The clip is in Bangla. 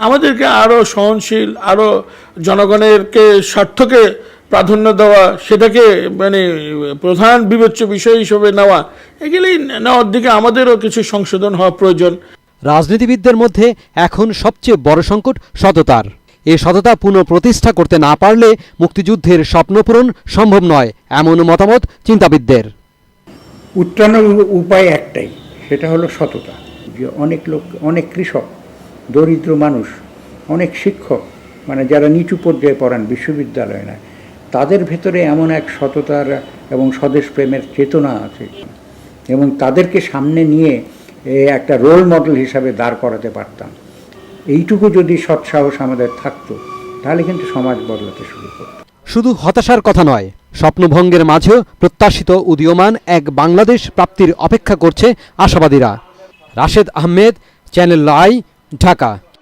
আমাদেরকে আরও সহনশীল আরও জনগণেরকে স্বার্থকে প্রাধান্য দেওয়া সেটাকে মানে প্রধান বিবেচ্য বিষয় হিসেবে নেওয়া এগুলি নেওয়ার দিকে আমাদেরও কিছু সংশোধন হওয়া প্রয়োজন। রাজনীতিবিদদের মধ্যে এখন সবচেয়ে বড় সংকট সততার। এ সততা পুনঃপ্রতিষ্ঠা করতে না পারলে মুক্তিযুদ্ধের স্বপ্নপূরণ সম্ভব নয় এমন মতামত চিন্তাবিদদের। উত্তরানোর উপায় একটাই সেটা হলো সততা। যে অনেক লোক অনেক কৃষক দরিদ্র মানুষ, অনেক শিক্ষক মানে যারা নিচু পর্যায়ে পড়ান বিশ্ববিদ্যালয়ে না, তাদের ভেতরে এমন এক সততার এবং স্বদেশ প্রেমের চেতনা আছে এবং তাদেরকে সামনে নিয়ে একটা রোল মডেল হিসাবে দাঁড় করাতে পারতাম। এইটুকু যদি সৎসাহস আমাদের থাকতো, তাহলে কিন্তু সমাজ বদলাতে শুরু করতো। শুধু হতাশার কথা নয়, স্বপ্নভঙ্গের মাঝেও প্রত্যাশিত উদীয়মান এক বাংলাদেশ প্রাপ্তির অপেক্ষা করছে আশাবাদীরা। Rashed Ahmed channel i Dhaka.